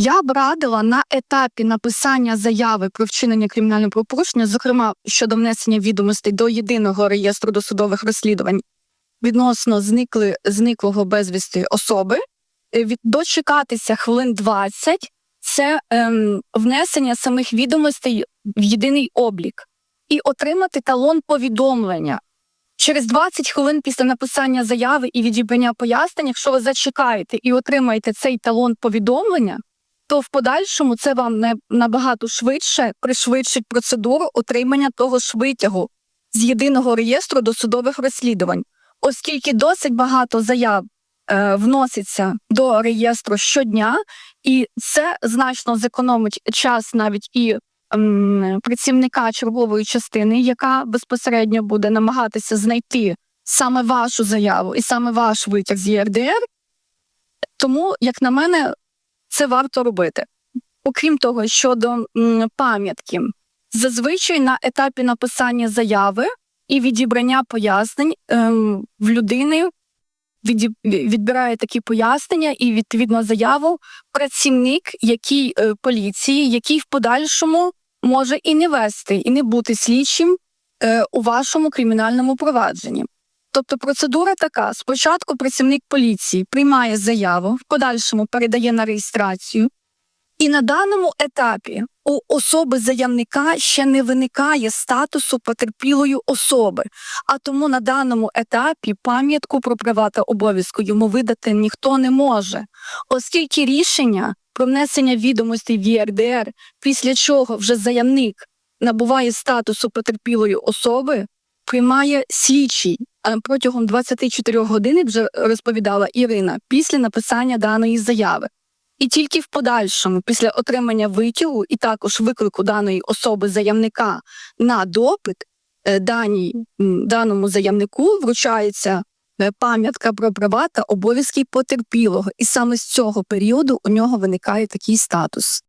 Я б радила на етапі написання заяви про вчинення кримінального правопорушення, зокрема щодо внесення відомостей до єдиного реєстру досудових розслідувань відносно зникли зниклого безвісти особи, е, від дочекатися хвилин 20 – це ем, внесення самих відомостей в єдиний облік і отримати талон повідомлення. Через 20 хвилин після написання заяви і відібрання пояснень, якщо ви зачекаєте і отримаєте цей талон повідомлення, то в подальшому це вам не набагато швидше пришвидшить процедуру отримання того ж витягу з єдиного реєстру досудових розслідувань, оскільки досить багато заяв е, вноситься до реєстру щодня, і це значно зекономить час навіть і працівника чергової частини, яка безпосередньо буде намагатися знайти саме вашу заяву і саме ваш витяг з ЄРДР. Тому, як на мене, це варто робити. Окрім того, щодо пам'ятки, зазвичай на етапі написання заяви і відібрання пояснень ем, в людини відбирає такі пояснення і відповідно заяву працівник який, е, поліції, який в подальшому може і не вести, і не бути слідчим е, у вашому кримінальному провадженні. Тобто процедура така: спочатку працівник поліції приймає заяву, в подальшому передає на реєстрацію, і на даному етапі у особи заявника ще не виникає статусу потерпілої особи, а тому на даному етапі пам'ятку про права та обов'язку йому видати ніхто не може, оскільки рішення про внесення відомостей в ЄРДР, після чого вже заявник набуває статусу потерпілої особи, приймає слідчий протягом 24 годин, вже розповідала Ірина, після написання даної заяви. І тільки в подальшому, після отримання витягу і також виклику даної особи заявника на допит, е, даній, даному заявнику вручається е, пам'ятка про права та обов'язки потерпілого. І саме з цього періоду у нього виникає такий статус.